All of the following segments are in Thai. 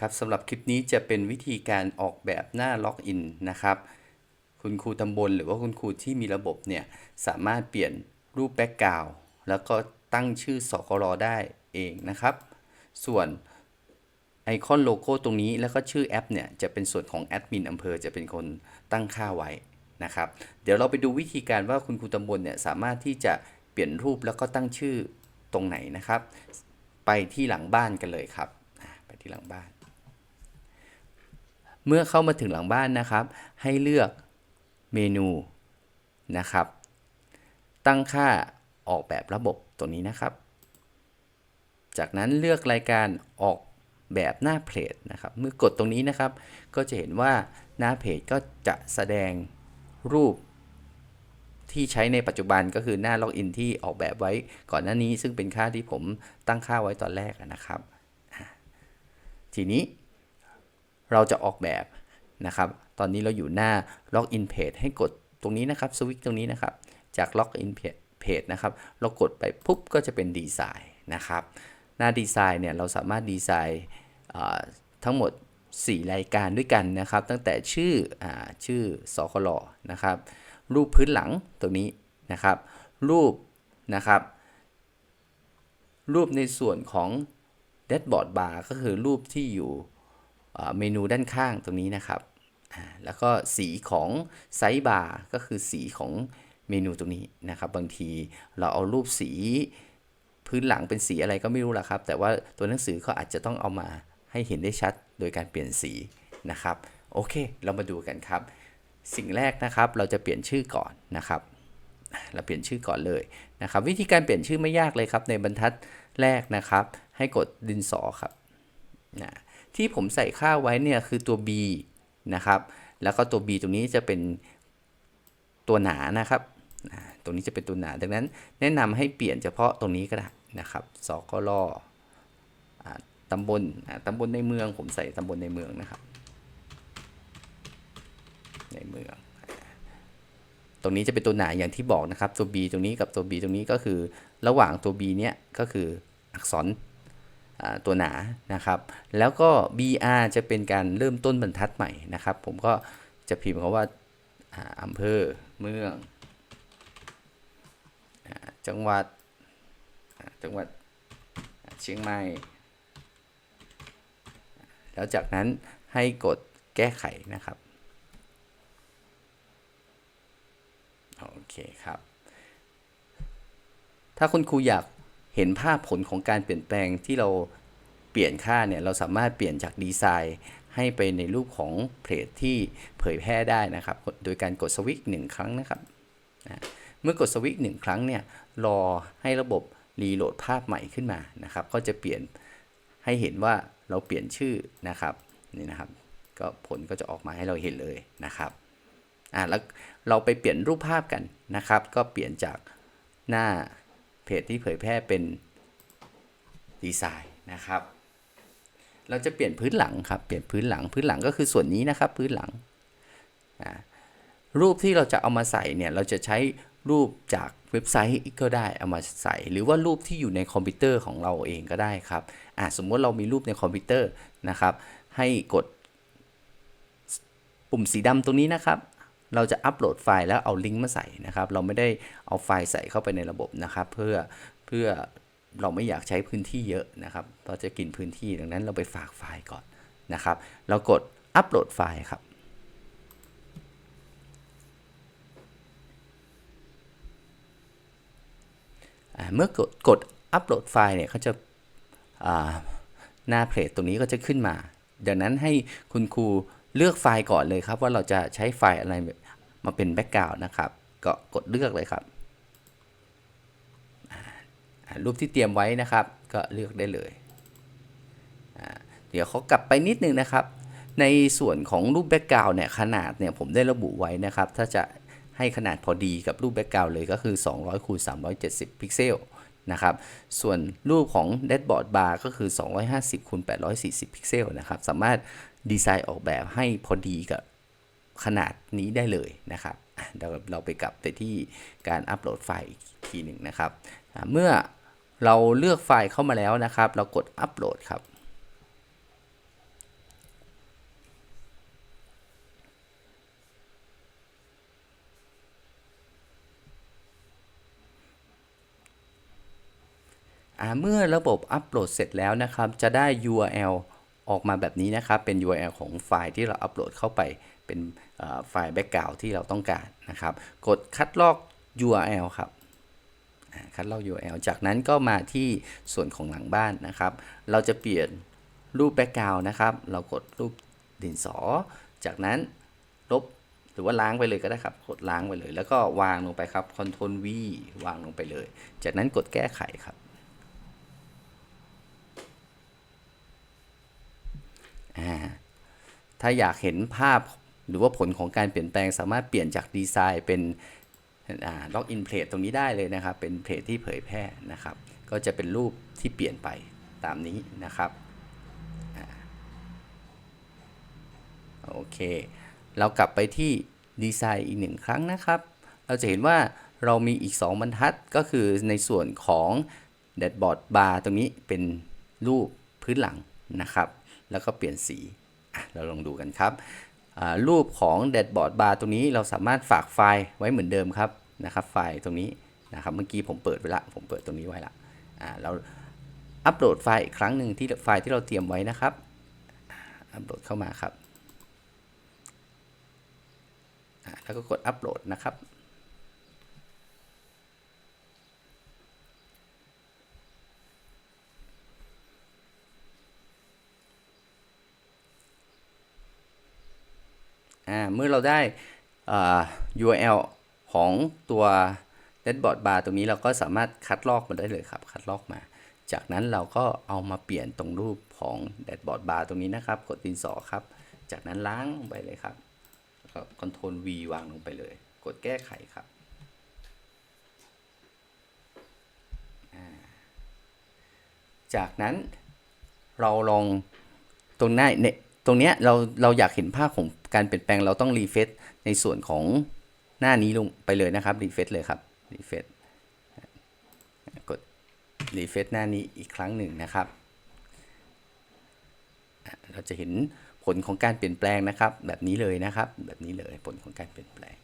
ครับสำหรับคลิปนี้จะเป็นวิธีการออกแบบหน้าล็อกอินนะครับ คุณครูตำบลหรือว่าคุณครูที่มีระบบเนี่ยสามารถเปลี่ยนรูปแบ็กกราวด์แล้วก็ตั้งชื่อสกรได้เองนะครับ ส่วนไอคอนโลโก้ตรงนี้แล้วก็ชื่อแอปเนี่ยจะเป็นส่วนของแอดมินอำเภอจะเป็นคนตั้งค่าไว้นะครับ เดี๋ยวเราไปดูวิธีการว่าคุณครูตำบลเนี่ยสามารถที่จะเปลี่ยนรูปแล้วก็ตั้งชื่อตรงไหนนะครับ ไปที่หลังบ้านกันเลยครับ ไปที่หลังบ้าน เมื่อเข้ามาถึงหลังบ้านนะครับ ให้เลือกเมนูนะครับ ตั้งค่าออกแบบระบบตัวนี้นะครับ จากนั้นเลือกรายการออกแบบหน้าเพจนะครับ เมื่อกดตรงนี้นะครับ ก็จะเห็นว่าหน้าเพจก็จะแสดงรูปที่ใช้ในปัจจุบันก็คือหน้าล็อกอินที่ออกแบบไว้ก่อนหน้านี้ซึ่งเป็นค่าที่ผมตั้งค่าไว้ตอนแรกนะครับ ทีนี้ เราจะออกแบบนะครับ ตอนนี้เราอยู่หน้า Login Page ให้กดตรงนี้นะครับสวิตช์ตรงนี้นะครับ จาก Login Page นะครับ เรากดไปปุ๊บก็จะเป็นดีไซน์นะครับ หน้าดีไซน์เนี่ยเราสามารถดีไซน์ทั้งหมด 4 รายการด้วยกันนะครับ ตั้งแต่ชื่ออชื่อสคลนะครับ รูปพื้นหลังตรงนี้นะครับ รูปนะครับ รูปในส่วนของ dashboard bar ก็คือรูปที่อยู่ เมนูด้านข้างตรงนี้นะครับ แล้วก็สีของไซส์บาร์ก็คือสีของเมนูตรงนี้นะครับ บางทีเราเอารูปสีพื้นหลังเป็นสีอะไรก็ไม่รู้ละครับ แต่ว่าตัวหนังสือเขาอาจจะต้องเอามาให้เห็นได้ชัดโดยการเปลี่ยนสีนะครับ โอเค เรามาดูกันครับ สิ่งแรกนะครับเราจะเปลี่ยนชื่อก่อนนะครับ เราเปลี่ยนชื่อก่อนเลยนะครับ วิธีการเปลี่ยนชื่อไม่ยากเลยครับ ในบรรทัดแรกนะครับ ให้กดดินสอครับนะ ที่ผมใส่ค่าไว้เนี่ยคือตัว b นะครับ แล้วก็ตัว b ตรงนี้จะเป็นตัวหนานะครับตรงนี้จะเป็นตัวหนา ดังนั้นแนะนำให้เปลี่ยนเฉพาะตรงนี้ก็ได้นะครับ สกลอ่าตำบลตำบลในเมือง ผมใส่ตำบลในเมืองนะครับ ในเมือง ตรงนี้จะเป็นตัวหนาอย่างที่บอกนะครับ ตัว b ตรงนี้กับตัว b ตรงนี้ก็คือ ระหว่างตัว b เนี้ยก็คืออักษร ตัวหนานะครับ แล้วก็ br จะเป็นการเริ่มต้นบรรทัดใหม่นะครับ ผมก็จะพิมพ์คำว่าอ่าอำเภอเมือง จังหวัดจังหวัดเชียงใหม่ แล้วจากนั้นให้กดแก้ไขนะครับ โอเคครับ ถ้าคุณครูอยาก เห็นภาพผลของการเปลี่ยนแปลงที่เราเปลี่ยนค่าเนี่ยเราสามารถเปลี่ยนจากดีไซน์ให้ไปในรูปของเพจที่เผยแพร่ได้นะครับ โดยการกดสวิตช์หนึ่งครั้งนะครับนะเมื่อกดสวิตช์หนึ่งครั้งเนี่ยรอให้ระบบรีโหลดภาพใหม่ขึ้นมานะครับ ก็จะเปลี่ยนให้เห็นว่าเราเปลี่ยนชื่อนะครับนี่นะครับ ก็ผลก็จะออกมาให้เราเห็นเลยนะครับอ่าแล้วเราไปเปลี่ยนรูปภาพกันนะครับ ก็เปลี่ยนจากหน้า เพจที่เผยแพร่เป็นดีไซน์นะครับ เราจะเปลี่ยนพื้นหลังครับเปลี่ยนพื้นหลังพื้นหลังก็คือส่วนนี้นะครับพื้นหลังรูปที่เราจะเอามาใส่เนี่ยเราจะใช้รูปจากเว็บไซต์ก็ได้เอามาใส่ หรือว่ารูปที่อยู่ในคอมพิวเตอร์ของเราเองก็ได้ครับอ่าสมมติเรามีรูปในคอมพิวเตอร์นะครับ ให้กดปุ่มสีดำตรงนี้นะครับ เราจะอัปโหลดไฟล์แล้วเอาลิงก์มาใส่นะครับ เราไม่ได้เอาไฟล์ใส่เข้าไปในระบบนะครับ เพื่อเพื่อเราไม่อยากใช้พื้นที่เยอะนะครับ เราจะกินพื้นที่ดังนั้นเราไปฝากไฟล์ก่อนนะครับ เรากดอัปโหลดไฟล์ครับเมื่อกดกดอัปโหลดไฟล์เนี่ยเขาจะาหน้าเพจตรงนี้ก็จะขึ้นมาดังนั้นให้คุณครูเลือกไฟล์ก่อนเลยครับว่าเราจะใช้ไฟล์อะไร มาเป็นแบ็กกราวด์นะครับ ก็กดเลือกเลยครับ รูปที่เตรียมไว้นะครับ ก็เลือกได้เลย เดี๋ยวเขากลับไปนิดนึงนะครับ ในส่วนของรูปแบ็กกราวด์เนี่ยขนาดเนี่ยผมได้ระบุไว้นะครับ ถ้าจะให้ขนาดพอดีกับรูปแบ็กกราวด์เลยก็คือ 200คูณ370 พิกเซลนะครับ ส่วนรูปของ dashboard bar ก็คือ 250คูณ840 พิกเซลนะครับ สามารถดีไซน์ออกแบบให้พอดีกับ ขนาดนี้ได้เลยนะครับเราเราไปกลับไปที่การอัปโหลดไฟล์อีกทีหนึ่งนะครับ เมื่อเราเลือกไฟล์เข้ามาแล้วนะครับ เรากดอัปโหลดครับเมื่อระบบอัปโหลดเสร็จแล้วนะครับ จะได้ URL ออกมาแบบนี้นะครับ เป็น URL ของไฟล์ที่เราอัปโหลดเข้าไปเป็นไฟล์แบ็กกราวที่เราต้องการนะครับ กดคัดลอก URL ครับคัดลอก URL จากนั้นก็มาที่ส่วนของหลังบ้านนะครับ เราจะเปลี่ยนรูปแบ็กกราวนะครับ เรากดรูปดินสอ จากนั้นลบหรือว่าล้างไปเลยก็ได้ครับ กดล้างไปเลย แล้วก็วางลงไปครับ Ctrl V วางลงไปเลย จากนั้นกดแก้ไขครับ อ่า ถ้าอยากเห็นภาพหรือว่าผลของการเปลี่ยนแปลงสามารถเปลี่ยนจากดีไซน์เป็นล็อกอินเพลทตรงนี้ได้เลยนะครับ เป็นเพลทที่เผยแพร่นะครับ ก็จะเป็นรูปที่เปลี่ยนไปตามนี้นะครับอโอเค เรากลับไปที่ดีไซน์อีกหนึ่งครั้งนะครับ เราจะเห็นว่าเรามีอีก 2 บรรทัดก็คือในส่วนของแดชบอร์ดบาร์ตรงนี้เป็นรูปพื้นหลัง นะครับ แล้วก็เปลี่ยนสีเราลองดูกันครับรูปของแดชบอร์ดบาร์ตรงนี้เราสามารถฝากไฟล์ไว้เหมือนเดิมครับนะครับ ไฟล์ตรงนี้นะครับเมื่อกี้ผมเปิดไว้ละผมเปิดตรงนี้ไว้ละอ่าเราอัปโหลดไฟล์อีกครั้งหนึ่งที่ไฟล์ที่เราเตรียมไว้นะครับอัปโหลดเข้ามาครับแล้วก็กดอัปโหลดนะครับ มื่อเราได้ URL ของตัว dashboard bar ตรงนี้เราก็สามารถคัดลอกมาได้เลยครับ คัดลอกมา จากนั้นเราก็เอามาเปลี่ยนตรงรูปของ dashboard bar ตรงนี้นะครับ กดดินสอครับ จากนั้นล้างลงไปเลยครับก็ Ctrl V วางลงไปเลย กดแก้ไขครับจากนั้นเราลองตรงหน้าเนี่ย ตรงเนี้ยเราเราอยากเห็นภาพของการเปลี่ยนแปลงเราต้องรีเฟซในส่วนของหน้านี้ลงไปเลยนะครับรีเฟซเลยครับรีเฟซกดรีเฟซหน้านี้อีกครั้งหนึ่งนะครับ เราจะเห็นผลของการเปลี่ยนแปลงนะครับ แบบนี้เลยนะครับ แบบนี้เลยผลของการเปลี่ยนแปลง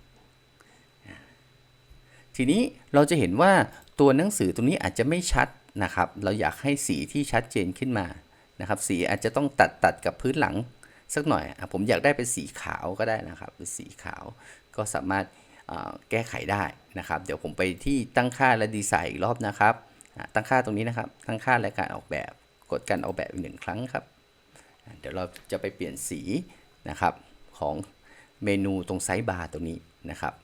ทีนี้เราจะเห็นว่าตัวหนังสือตรงนี้อาจจะไม่ชัดนะครับ เราอยากให้สีที่ชัดเจนขึ้นมา นะครับ สีอาจจะต้องตัดตัดกับพื้นหลังสักหน่อยอผมอยากได้เป็นสีขาวก็ได้นะครับเป็นสีขาวก็สามารถแก้ไขได้นะครับ เดี๋ยวผมไปที่ตั้งค่าและดีไซน์อีกรอบนะครับ ตั้งค่าตรงนี้นะครับ ตั้งค่าและการออกแบบกดการออกแบบอีกหนึ่งครั้งครับ เดี๋ยวเราจะไปเปลี่ยนสีนะครับของเมนูตรงไซส์บาร์ตรงนี้นะครับ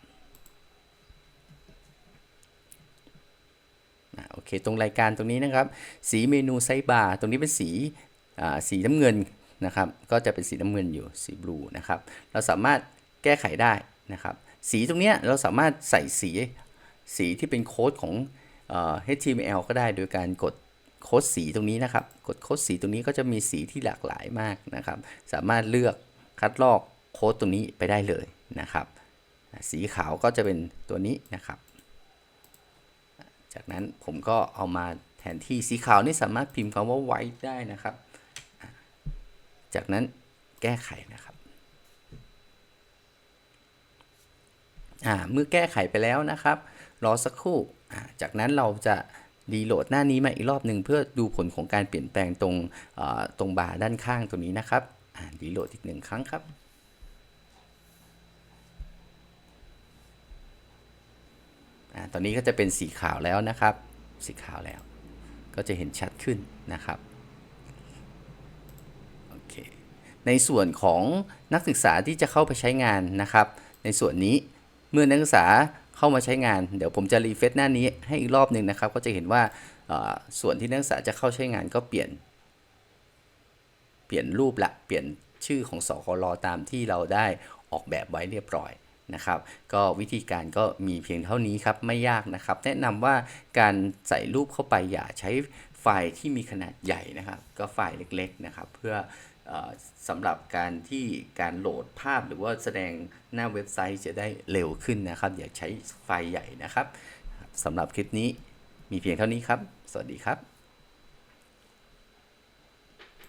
อ่าโอ เคตรงรายการตรงนี้นะครับ สีเมนูไซบาร์ตรงนี้เป็นสีสีน้ำเงินนะครับ ก็จะเป็นสีน้ำเงินอยู่สีบลูนะครับ เราสามารถแก้ไขได้นะครับ สีตรงเนี้ยเราสามารถใส่สีสีที่เป็นโค้ดของอ HTML ก็ได้โดยการกดโค้ดสีตรงนี้นะครับ กดโค้ดสีตรงนี้ก็จะมีสีที่หลากหลายมากนะครับ สามารถเลือกคัดลอกโค้ดตรงนี้ไปได้เลยนะครับ สีขาวก็จะเป็นตัวนี้นะครับ จากนั้นผมก็เอามาแทนที่สีขาวนี่สามารถพิมพ์คำว่า white ได้นะครับ จากนั้นแก้ไขนะครับอ่าเมื่อแก้ไขไปแล้วนะครับ รอสักครู่ จากนั้นเราจะรีโหลดหน้านี้มาอีกรอบหนึ่งเพื่อดูผลของการเปลี่ยนแปลงตรงตรงบาร์ด้านข้างตรงนี้นะครับอ่ารีโหลดอีกหนึ่งครั้งครับ อ่า ตอนนี้ก็จะเป็นสีขาวแล้วนะครับ สีขาวแล้ว ก็จะเห็นชัดขึ้นนะครับโอเคในส่วนของนักศึกษาที่จะเข้าไปใช้งานนะครับ ในส่วนนี้เมื่อนักศึกษาเข้ามาใช้งาน เดี๋ยวผมจะรีเฟซหน้านี้ให้อีกรอบหนึ่งนะครับ ก็จะเห็นว่าส่วนที่นักศึกษาจะเข้าใช้งานก็เปลี่ยน เปลี่ยนรูปละเปลี่ยนชื่อของสคลตามที่เราได้ออกแบบไว้เรียบร้อย นะครับ ก็วิธีการก็มีเพียงเท่านี้ครับไม่ยากนะครับ แนะนำว่าการใส่รูปเข้าไปอย่าใช้ไฟล์ที่มีขนาดใหญ่นะครับ ก็ไฟล์เล็กๆนะครับ เพื่อเออสำหรับการที่การโหลดภาพหรือว่าแสดงหน้าเว็บไซต์จะได้เร็วขึ้นนะครับ อย่าใช้ไฟล์ใหญ่นะครับสำหรับคลิปนี้มีเพียงเท่านี้ครับ สวัสดีครับ